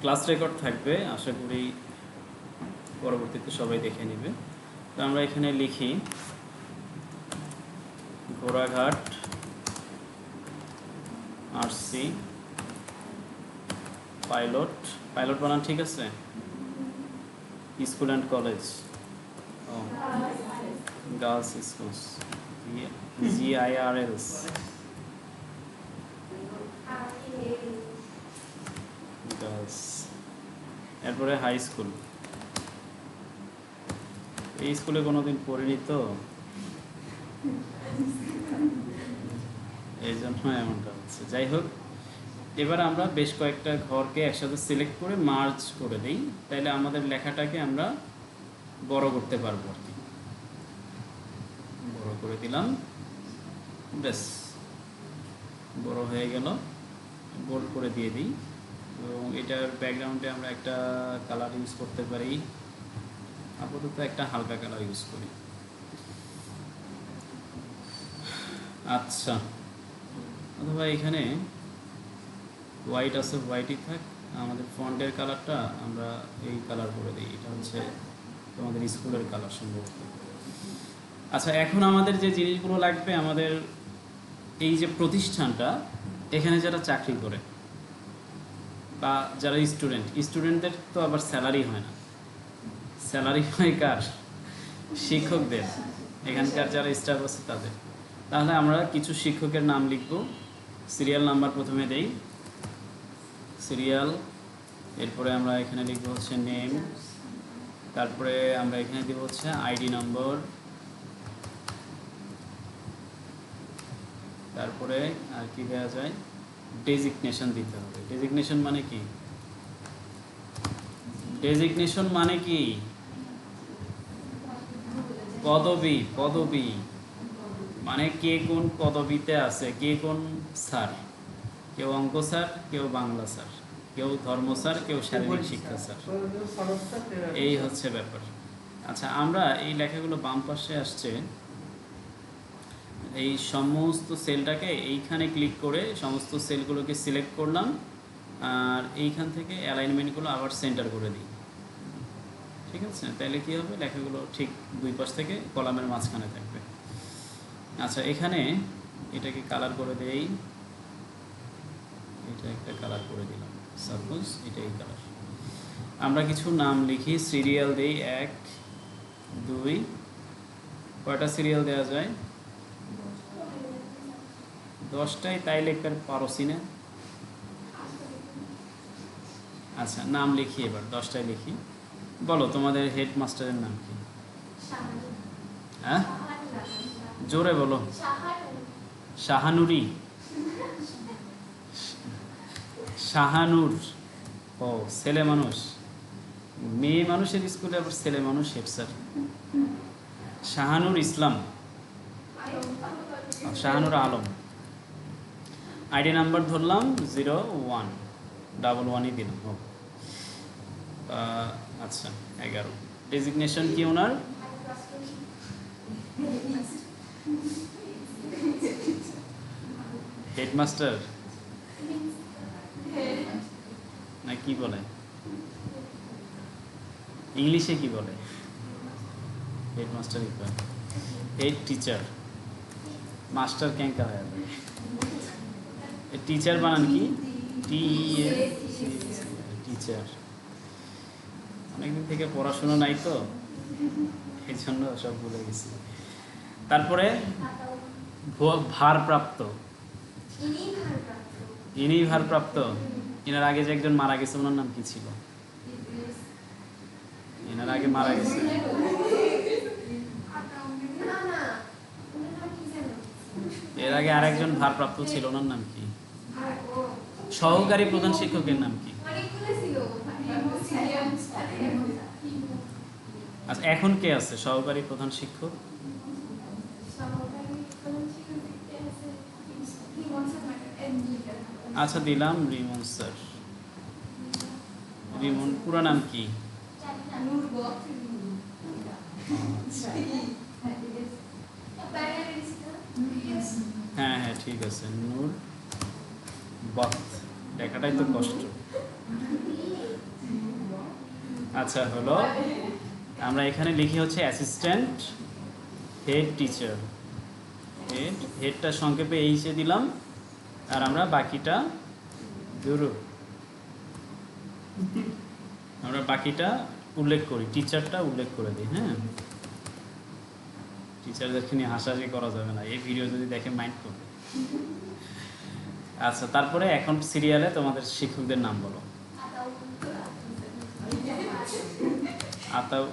Class record থাকবে, আশা করি পরবর্তীতে সবাই দেখে নেবে। তো আমরা এখানে লিখি, ঘোড়াঘাট আরসি পাইলট পাইলট বানান ঠিক আছে? School and college. O, girls schools, G I R L S girls এরপরে হাই স্কুল এই স্কুলে কোনোদিন পড়িনি তো? এই জন্য এমনটা হচ্ছে। যাই হোক, এবার আমরা বেশ কয়েকটা ঘরকে একসাথে সিলেক্ট করে মার্জ করে দিই তাইলে আমাদের লেখাটাকে আমরা বড় করতে পারব আর কি। বড় করে দিলাম। ব্যাস, বড় হয়ে গেল। বোল্ড করে দিয়ে দিই। এবং এটার ব্যাকগ্রাউন্ডে আমরা একটা কালার ইউজ করতে পারি। আপাতত একটা হালকা কালার ইউজ করি। আচ্ছা। অথবা এখানে হোয়াইট আছে হোয়াইটই থাক। আমাদের ফন্টের কালারটা আমরা এই কালার করে দিই। এটা হচ্ছে তোমাদের স্কুলের কালার সম্ভবত। আচ্ছা এখন আমাদের যে জিনিসগুলো লাগবে, আমাদের এই যে প্রতিষ্ঠানটা, এখানে যারা চাকরি করে বা যারা স্টুডেন্ট স্টুডেন্টদের তো আবার স্যালারি হয় না। স্যালারি হয় কার? শিক্ষকদের। এখানকার যারা স্টাফ আছে তাদের। তাহলে আমরা কিছু শিক্ষকের নাম লিখব। সিরিয়াল নাম্বার প্রথমে দেই। সিরিয়াল এরপরে আমরা এখানে লিখব হচ্ছে নেম তারপরে আমরা এখানে দিব হচ্ছে আইডি নম্বর তারপরে আর কি দেওয়া যায়? ডেজিগনেশন দিতে হবে। ডেজিগনেশন মানে কি? ডেজিগনেশন মানে কি? পদবি পদবি। মানে কে কোন পদবিতে আছে? কে কোন স্যার? কেউ অঙ্ক স্যার কেউ বাংলা স্যার। কেউ ধর্ম স্যার কেউ শারীরিক শিক্ষা স্যার। এই হচ্ছে ব্যাপার। আচ্ছা আমরা এই লেখাগুলো বাম পাশে আসছে। এই সমস্ত সেলটাকে এইখানে ক্লিক করে সমস্ত সেলগুলোকে সিলেক্ট করলাম, আর এইখান থেকে অ্যালাইনমেন্টগুলো আবার সেন্টার করে দিই। ঠিক আছে? তাহলে কী হবে? লেখাগুলো ঠিক দুই পাশ থেকে কলামের মাঝখানে থাকবে। আচ্ছা এখানে এটাকে কালার করে দেই। এটা একটা কালার করে দিলাম। সাপোজ এটাই কালার আমরা কিছু নাম লিখি। সিরিয়াল দেই এক, দুই। কয়টা সিরিয়াল দেওয়া যায়? দশটাই তাই লেখার পারসি না। আচ্ছা নাম লিখি এবার, দশটায় লিখি। বলো, তোমাদের হেডমাস্টারের নাম কি? হ্যাঁ? জোরে বলো। শাহানুরি। শাহানুর। ও, ছেলে মানুষ। মেয়ে মানুষের স্কুলে আবার ছেলে মানুষ, head sir. Shahanur Islam. Shahanur Alam. ID number ধরলাম জিরো ওয়ান ডাবল ওয়ানই দিলাম। হোক আচ্ছা এগারো। ডেজিগনেশন কি ওনার? হেডমাস্টার না কি বলে? ইংলিশে কি বলে? হেডমাস্টার হেড টিচার মাস্টার ক্যাঙ্কা হয়ে যাবে? টিচার বানান কি? টিচার অনেকদিন থেকে পড়াশোনা নাই তো, এই জন্য সব ভুলে গেছি। তারপরে ভারপ্রাপ্ত। ইনি ভারপ্রাপ্ত। এনার আগে যে একজন মারা গেছে, ওনার নাম কি ছিল? এনার আগে মারা গেছে। এর আগে আরেকজন ভারপ্রাপ্ত ছিল, ওনার নাম কি? সহকারী প্রধান শিক্ষকের নাম কি? আচ্ছা এখন কে আছে? সহকারী প্রধান শিক্ষক? আচ্ছা দিলাম রিমন স্যার। রিমন, পুরো নাম কি। হ্যাঁ হ্যাঁ ঠিক আছে। নূর বক্ত লেখাটাই তো কষ্ট। আচ্ছা হলো, আমরা এখানে লিখি হচ্ছে অ্যাসিস্ট্যান্ট হেড টিচার হেড হেডটা সংক্ষেপে এইচে দিলাম, আর আমরা বাকিটা দুরু। আমরা বাকিটা উল্লেখ করি টিচারটা উল্লেখ করে দিই হ্যাঁ? টিচারদেরকে নিয়ে হাসাহাসি করা যাবে না, এই ভিডিও যদি দেখে মাইন্ড করবে। আচ্ছা তারপরে এখন সিরিয়ালে তোমাদের শিক্ষকদের নাম বলো। আতাউ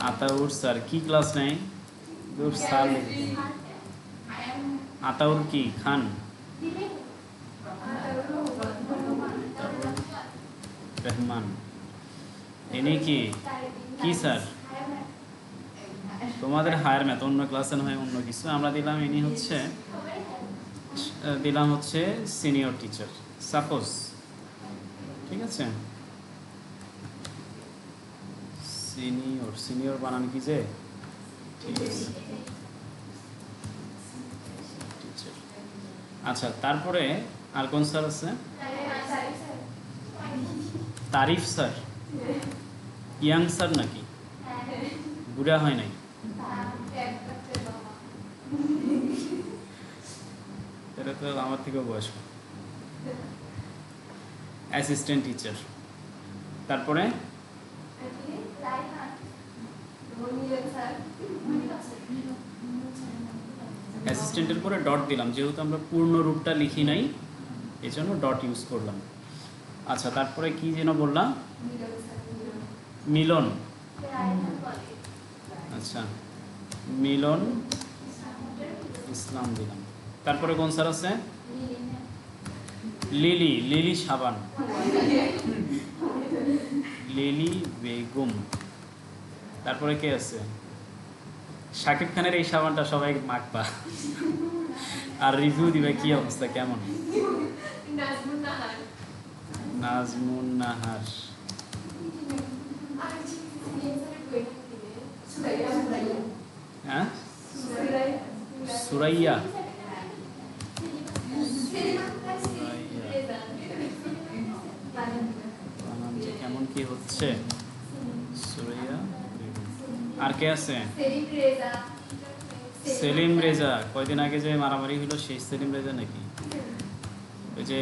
আতাউর স্যার, কি ক্লাস স্যার। আতাউর কি? খান? রহমান। ইনি কি? কি, স্যার? তোমাদের হায়ার ম্যাথ অন্য ক্লাসে নয়, অন্য কিছু। আমরা দিলাম ইনি হচ্ছে দিলাম হচ্ছে সিনিয়র টিচার সাপোজ ঠিক আছে? সিনিয়র সিনিয়র বানান কি যে? ঠিক আছে। আচ্ছা তারপরে আর কোন স্যার আছে? তারিফ স্যার। ইয়াং স্যার নাকি? বুড়া হয় নাই? এটা তো আমার থেকেও বয়স্ক। অ্যাসিস্ট্যান্ট টিচার তারপরে? অ্যাসিস্ট্যান্টের পরে ডট দিলাম, যেহেতু আমরা পূর্ণ রূপটা লিখি নাই এই জন্য ডট ইউজ করলাম। আচ্ছা তারপরে কি যেন বললাম? মিলন। আচ্ছা মিলন ইসলাম দিলাম। তারপরে কোন স্যার আছে? লিলি লিলি সাবান। লিলি বেগম। তারপরে কে আছে? শাকিব খানের এই সাবানটা সবাই মাখবা। আর রিভিউ দিবে কি অবস্থা, কেমন? নাজমুন নাহার। হ্যাঁ? সুরাইয়া। কেমন কি হচ্ছে? সুরাইয়া? আর কে আছে? সেলিম রেজা। কয়দিন আগে যে মারামারি হলো, সেই সেলিম রেজা নাকি? ওই যে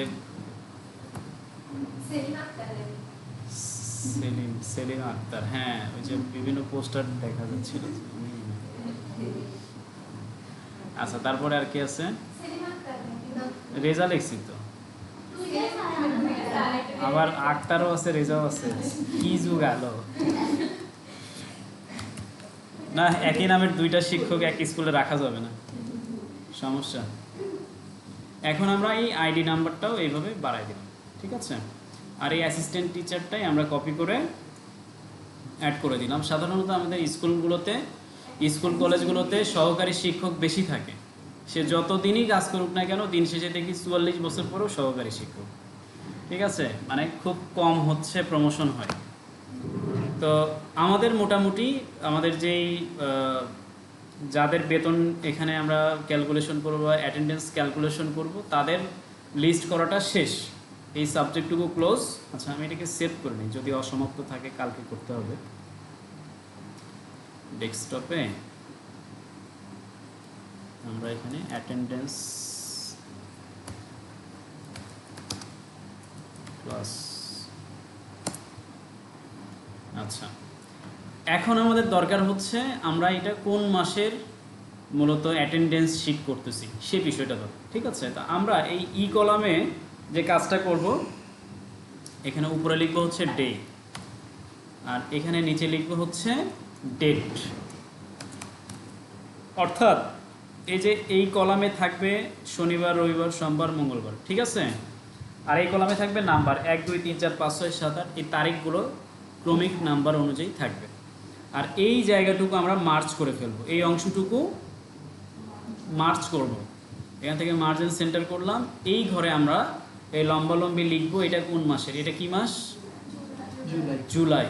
সেলিম সেলিম আক্তার। হ্যাঁ ওই যে বিভিন্ন পোস্টার দেখা যাচ্ছিল। আচ্ছা তারপরে আর কি আছে? রেজা লিখছি তো। আবার আক্তারও আছে, রেজাও আছে। কি যুগ আলো। না, একই নামের দুইটা শিক্ষক এক স্কুলে রাখা যাবে না। সমস্যা। এখন আমরা এই আইডি নাম্বারটাও এইভাবে বাড়াই দিলাম, ঠিক আছে? আর এই অ্যাসিস্ট্যান্ট টিচারটাই আমরা কপি করে অ্যাড করে দিলাম। সাধারণত আমাদের স্কুলগুলোতে, স্কুল কলেজগুলোতে সহকারী শিক্ষক বেশি থাকে। সে যতদিনই কাজ করুক না কেন, দিন শেষে দেখি চুয়াল্লিশ বছর পরেও সহকারী শিক্ষক। ঠিক আছে? মানে খুব কম হচ্ছে প্রমোশন হয়। তো আমাদের মোটামুটি, আমাদের যেই যাদের বেতন এখানে আমরা ক্যালকুলেশন করব বা অ্যাটেন্ডেন্স ক্যালকুলেশন করব, তাদের লিস্ট করাটা শেষ। এই সাবজেক্টটুকু ক্লোজ আচ্ছা আমি এটাকে সেভ করে নিই। যদি অসমাপ্ত থাকে, কালকে করতে হবে। ডেস্কটপে আমরা এখানে অ্যাটেন্ডেন্স প্লাস আচ্ছা। এখন আমাদের দরকার হচ্ছে আমরা এটা কোন মাসের মূলত অ্যাটেন্ডেন্স শিট করতেছি, সে বিষয়টা ধর, ঠিক আছে? তা আমরা এই ই কলামে যে কাজটা করব, এখানে উপরে লিখব হচ্ছে ডে আর এখানে নিচে লিখব হচ্ছে ডেট অর্থাৎ এই যে এই কলামে থাকবে শনিবার রবিবার সোমবার মঙ্গলবার ঠিক আছে? আর এই কলামে থাকবে নাম্বার এক দুই তিন চার পাঁচ ছয় সাত আট এই তারিখগুলো ক্রমিক নাম্বার অনুযায়ী থাকবে। আর এই জায়গাটুকু আমরা মার্চ করে ফেলব। এই অংশটুকু মার্চ করব। এখান থেকে মার্জিন সেন্টার করলাম। এই ঘরে আমরা এই লম্বালম্বি লিখব এটা কোন মাসের? এটা কি মাস? জুলাই। জুলাই।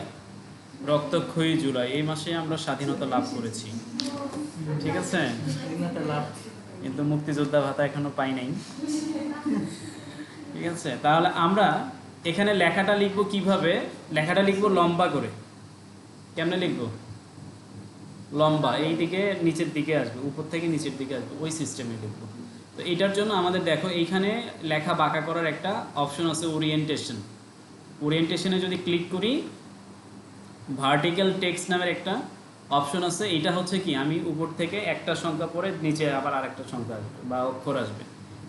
রক্তক্ষয়ী জুলাই। এই মাসে আমরা স্বাধীনতা লাভ করেছি। ঠিক আছে? কিন্তু মুক্তিযোদ্ধা ভাতা এখনও পাই নাই। ঠিক আছে? তাহলে আমরা এখানে লেখাটা লিখব কীভাবে? লেখাটা লিখব লম্বা করে। কেমনে লিখব? লম্বা, এই দিকে নিচের দিকে আসবে, উপর থেকে নিচের দিকে আসবে, ওই সিস্টেমে লিখব। তো এটার জন্য আমাদের দেখো, এইখানে লেখা বাঁকা করার একটা অপশন আছে ওরিয়েন্টেশন ওরিয়েন্টেশনে যদি ক্লিক করি ভার্টিক্যাল টেক্সট নামের একটা অপশন আছে এটা হচ্ছে কি আমি উপর থেকে একটা সংখ্যা পরে নিচে আবার আরেকটা সংখ্যা আসবে বা অক্ষর আসবে।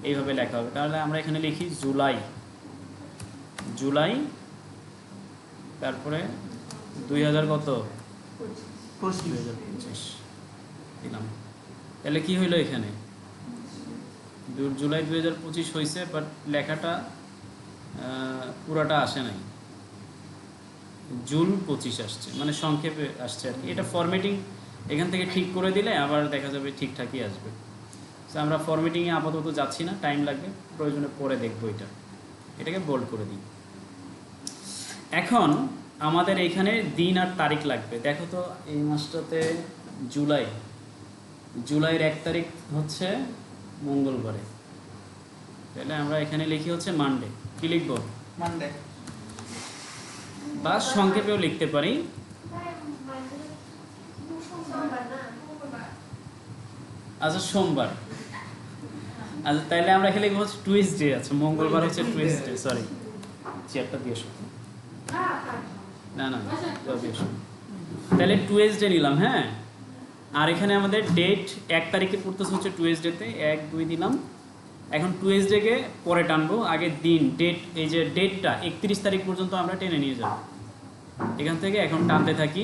এইভাবে লেখা হবে। তাহলে আমরা এখানে লিখি জুলাই। জুলাই তারপরে দুই হাজার কত? দুই হাজার পঁচিশ। দিলাম। তাহলে কি হইল এখানে? জুলাই দুই হাজার পঁচিশ হয়েছে বাট লেখাটা পুরাটা আসে নাই। জুন পঁচিশ আসছে মানে সংক্ষেপে আসছে আর কি। এটা ফরম্যাটিং এখান থেকে ঠিক করে দিলে আবার দেখা যাবে ঠিকঠাকই আসবে। তো আমরা ফরম্যাটিংয়ে আপাতত যাচ্ছি না টাইম লাগবে, প্রয়োজনে পরে দেখব এটা। এটাকে বোল্ড করে দিই। এখন আমাদের এখানে দিন আর তারিখ লাগবে। দেখো তো, এই মাসটাতে জুলাই। জুলাইয়ের এক তারিখ হচ্ছে মঙ্গলবারে। তাহলে আমরা এখানে লিখি হচ্ছে মানডে কি লিখব? মানডে বা সংক্ষেপেও লিখতে পারি। আচ্ছা সোমবার। আচ্ছা তাহলে আমরা এখানে লিখব হচ্ছে টুইসডে আচ্ছা মঙ্গলবার হচ্ছে টুইসডে সরি চেয়ারটা দিয়ে। না না। তাহলে টুয়েসডে নিলাম হ্যাঁ? আর এখানে আমাদের ডেট এক তারিখে পড়তেছে হচ্ছে টুয়েসডেতে এক, দুই দিলাম। এখন টুয়েসডেকে পরে টানবো, আগে দিন, ডেট, এই যে ডেটটা, একত্রিশ তারিখ পর্যন্ত আমরা টেনে নিয়ে যাব। এখান থেকে এখন টানতে থাকি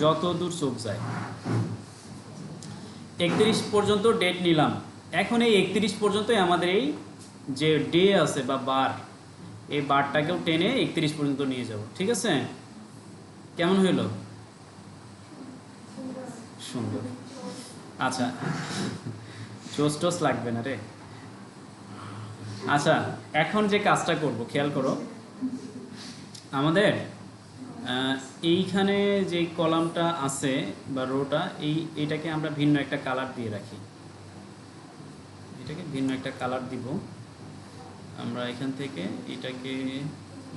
যত দূর চোখ যায়। একত্রিশ পর্যন্ত ডেট নিলাম। এখন এই একত্রিশ পর্যন্তই আমাদের এই যে ডে আছে বা বার এই বারটাকেও টেনে একত্রিশ পর্যন্ত নিয়ে যাব। ঠিক আছে? কেমন হইল? সুন্দর। আচ্ছা জোস টোস লাগবে না রে। আচ্ছা এখন যে কাজটা করব, খেয়াল করো। আমাদের এইখানে যে কলামটা আছে বা রোটা, এই, এটাকে আমরা ভিন্ন একটা কালার দিয়ে রাখি। এটাকে ভিন্ন একটা কালার দিব। আমরা এখান থেকে এটাকে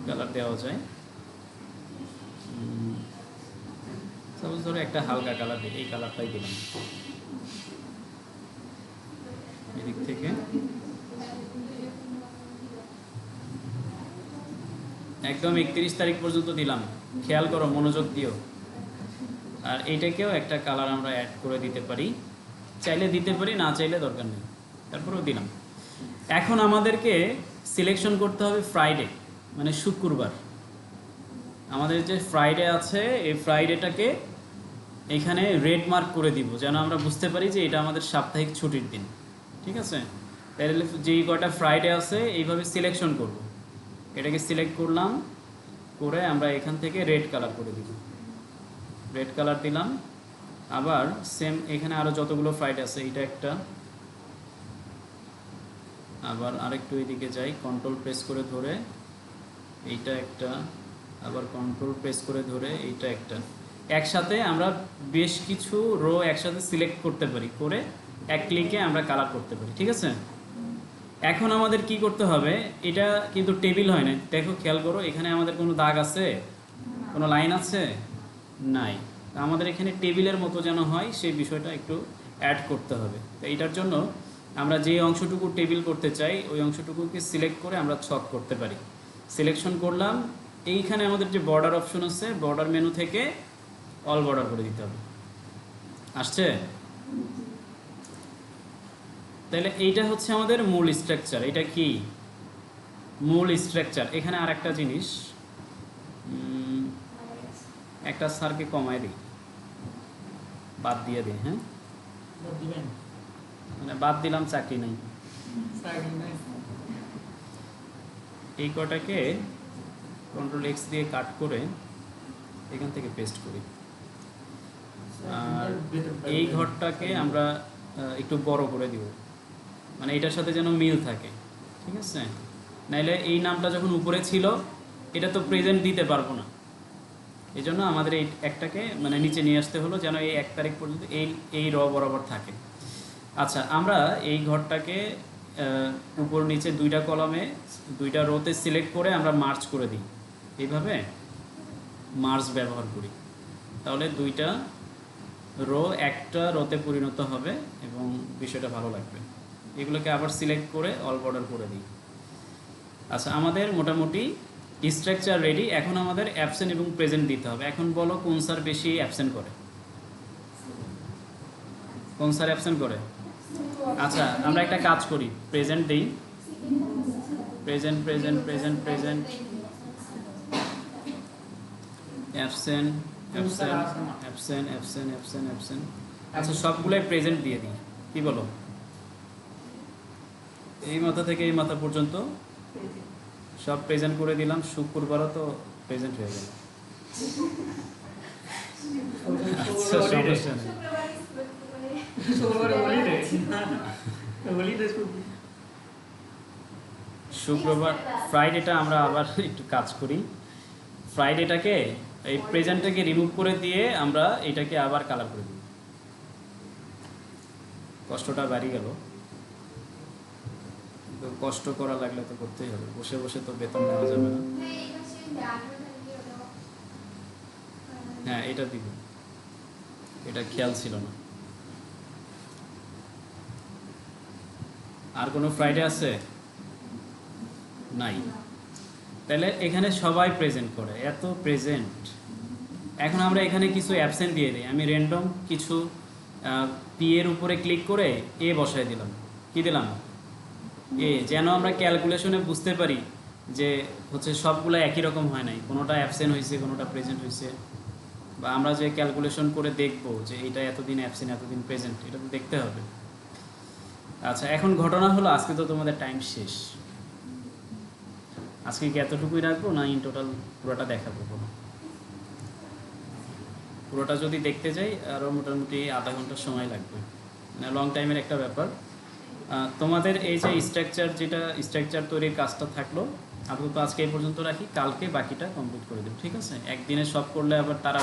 কালার দেওয়া যায়। সাপোজ ধরো একটা হালকা কালার দিই এই কালারটাই দিলাম। এদিক থেকে একদম একত্রিশ তারিখ পর্যন্ত দিলাম। খেয়াল করো, মনোযোগ দিও। আর এইটাকেও একটা কালার আমরা অ্যাড করে দিতে পারি। চাইলে দিতে পারি, না চাইলে দরকার নেই। তারপরেও দিলাম। এখন আমাদেরকে সিলেকশন করতে হবে ফ্রাইডে মানে শুক্রবার। আমাদের যে ফ্রাইডে আছে, এই ফ্রাইডেটাকে এখানে রেড মার্ক করে দিব, যেন আমরা বুঝতে পারি যে এটা আমাদের সাপ্তাহিক ছুটির দিন। ঠিক আছে? তাহলে যেই কয়টা ফ্রাইডে আছে, এইভাবে সিলেকশন করব। এটাকে সিলেক্ট করলাম, করে আমরা এখান থেকে রেড কালার করে দিব রেড কালার দিলাম। আবার সেম এখানে আরও যতগুলো ফ্রাইডে আছে এইটা একটা। আবার আরেকটু এদিকে যাই কন্ট্রোল প্রেস করে ধরে, এইটা একটা। আবার কন্ট্রোল প্রেস করে ধরে, এইটা একটা। একসাথে আমরা বেশ কিছু রো একসাথে সিলেক্ট করতে পারি, করে এক ক্লিকে আমরা কালার করতে পারি, ঠিক আছে? এখন আমাদের কি করতে হবে? এটা কিন্তু টেবিল হয় না দেখো, খেয়াল করো, এখানে আমাদের কোনো দাগ আছে? কোনো লাইন আছে? নাই। আমাদের এখানে টেবিলের মতো যেন হয়, সেই বিষয়টা একটু অ্যাড করতে হবে। তো এইটার জন্য আমরা যে অংশটুকু টেবিল করতে চাই, ওই অংশটুকুকে সিলেক্ট করে আমরা ছক করতে পারি। সিলেকশন করলাম। এইখানে আমাদের যে বর্ডার অপশন আছে বর্ডার মেনু থেকে অল বর্ডার করে দিতে হবে। আসছে? তাহলে এইটা হচ্ছে আমাদের মূল স্ট্রাকচার এটা কি? মূল স্ট্রাকচার এখানে আর একটা জিনিস একটা স্যারকে কমায় দিই। বাদ দিয়ে দিই হ্যাঁ? মানে বাদ দিলাম, চাকরি নাই। এই কটাকে কন্ট্রোল এক্স দিয়ে কাট করে এখান থেকে পেস্ট করি। আর এই ঘরটাকে আমরা একটু বড় করে দিব। মানে এটার সাথে যেন মিল থাকে, ঠিক আছে? নাইলে এই নামটা যখন উপরে ছিল, এটা তো প্রেজেন্ট দিতে পারব না। এই জন্য আমাদের এই একটাকে মানে নিচে নিয়ে আসতে হলো যেন এই এক তারিখ পর্যন্ত এই এই র বরাবর থাকে। আচ্ছা আমরা এই ঘরটাকে উপর নিচে দুইটা কলমে, দুইটা রোতে সিলেক্ট করে আমরা মার্চ করে দিই। এইভাবে মার্চ ব্যবহার করি। তাহলে দুইটা রো একটা রোতে পরিণত হবে এবং বিষয়টা ভালো লাগবে। এগুলোকে আবার সিলেক্ট করে অল বর্ডার করে দিই। আচ্ছা আমাদের মোটামুটি স্ট্রাকচার রেডি এখন আমাদের অ্যাবসেন্ট এবং প্রেজেন্ট দিতে হবে। এখন বলো কোন স্যার বেশি অ্যাবসেন্ট করে? কোন স্যার অ্যাবসেন্ট করে? আচ্ছা আমরা একটা কাজ করি। প্রেজেন্ট দিই। Present present present present absent absent absent absent absent absent আচ্ছা সবগুলোই প্রেজেন্ট দিয়ে দিই। কি বলো? এই মাথা থেকে এই মাথা পর্যন্ত সব প্রেজেন্ট করে দিলাম শুক্রবারও তো প্রেজেন্ট হয়ে গেল। আচ্ছা সমস্যা নেই শুক্রবারে হলিডে হলিডে শুক্রবার ফ্রাইডেটা আমরা আবার একটু কাজ করি। ফ্রাইডেটাকে এই প্রেজেন্টটাকে রিমুভ করে দিয়ে আমরা এটাকে আবার কালার করে দিই। কষ্টটা বাড়ি গেল। তো কষ্ট করা লাগলে তো করতেই হবে। বসে বসে তো বেতন নেওয়া যাবে না। হ্যাঁ এটা দিব। এটা খেয়াল ছিল না। আর কোনো ফ্রাইডে আছে? নাই। তাহলে এখানে সবাই প্রেজেন্ট করে। এত প্রেজেন্ট এখন আমরা এখানে কিছু অ্যাবসেন্ট দিয়ে দিই। আমি র্যান্ডম কিছু পি এর উপরে ক্লিক করে এ বসায় দিলাম। কি দিলাম? এ, যেন আমরা ক্যালকুলেশনে বুঝতে পারি যে হচ্ছে সবগুলো একই রকম হয় নাই। কোনোটা অ্যাবসেন্ট হয়েছে কোনোটা প্রেজেন্ট হয়েছে বা আমরা যে ক্যালকুলেশন করে দেখব যে এটা এতদিন অ্যাবসেন্ট এতদিন প্রেজেন্ট এটা তো দেখতে হবে। আচ্ছা এখন ঘটনা হলো, আজকে তো তোমাদের টাইম শেষ। আজকে কি এতটুকুই রাখব, না ইন টোটাল পুরোটা দেখাবো পুরোটা যদি দেখতে যাই আরও মোটামুটি আধা ঘণ্টা সময় লাগবে। মানে লং টাইমের একটা ব্যাপার। তোমাদের এই যে স্ট্রাকচার যেটা স্ট্রাকচার তৈরির কাজটা থাকল, আপাতত আজকে এই পর্যন্ত রাখি, কালকে বাকিটা কমপ্লিট করে দেবো, ঠিক আছে? একদিনে সব করলে আবার তারা